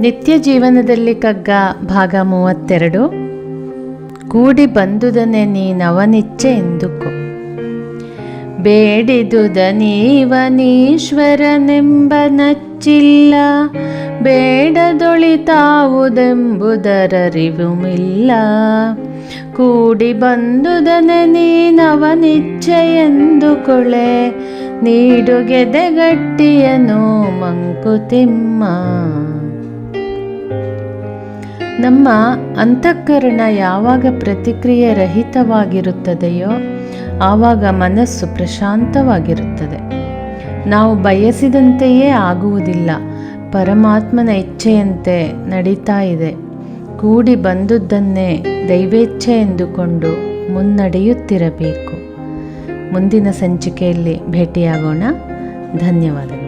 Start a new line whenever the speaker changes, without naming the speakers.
ನಿತ್ಯ ಜೀವನದಲ್ಲಿ ಕಗ್ಗ ಭಾಗ ಮೂವತ್ತೆರಡು. ಕೂಡಿ ಬಂದುದನೆ ನೀನವನಿಚ್ಛೆ ಎಂದುಕೋ. ಬೇಡಿದುದ ನೀವನೀಶ್ವರನೆಂಬ ನಚ್ಚಿಲ್ಲ ಬೇಡದೊಳಿತಾವುದೆಂಬುದರರಿವುಮಿಲ್ಲ. ಕೂಡಿ ಬಂದುದನೆ ನೀನವನಿಚ್ಛೆ ಎಂದುಕೊಳೆ. ನೀಡುಗೆದೆಗಟ್ಟಿಯನು ಮಂಕುತಿಮ್ಮ. ನಮ್ಮ ಅಂತಃಕರಣ ಯಾವಾಗ ಪ್ರತಿಕ್ರಿಯೆ ರಹಿತವಾಗಿರುತ್ತದೆಯೋ ಆವಾಗ ಮನಸ್ಸು ಪ್ರಶಾಂತವಾಗಿರುತ್ತದೆ. ನಾವು ಬಯಸಿದಂತೆಯೇ ಆಗುವುದಿಲ್ಲ. ಪರಮಾತ್ಮನ ಇಚ್ಛೆಯಂತೆ ನಡೀತಾ ಇದೆ. ಕೂಡಿ ಬಂದುದನ್ನೇ ದೈವೇಚ್ಛೆ ಎಂದುಕೊಂಡು ಮುನ್ನಡೆಯುತ್ತಿರಬೇಕು. ಮುಂದಿನ ಸಂಚಿಕೆಯಲ್ಲಿ ಭೇಟಿಯಾಗೋಣ. ಧನ್ಯವಾದಗಳು.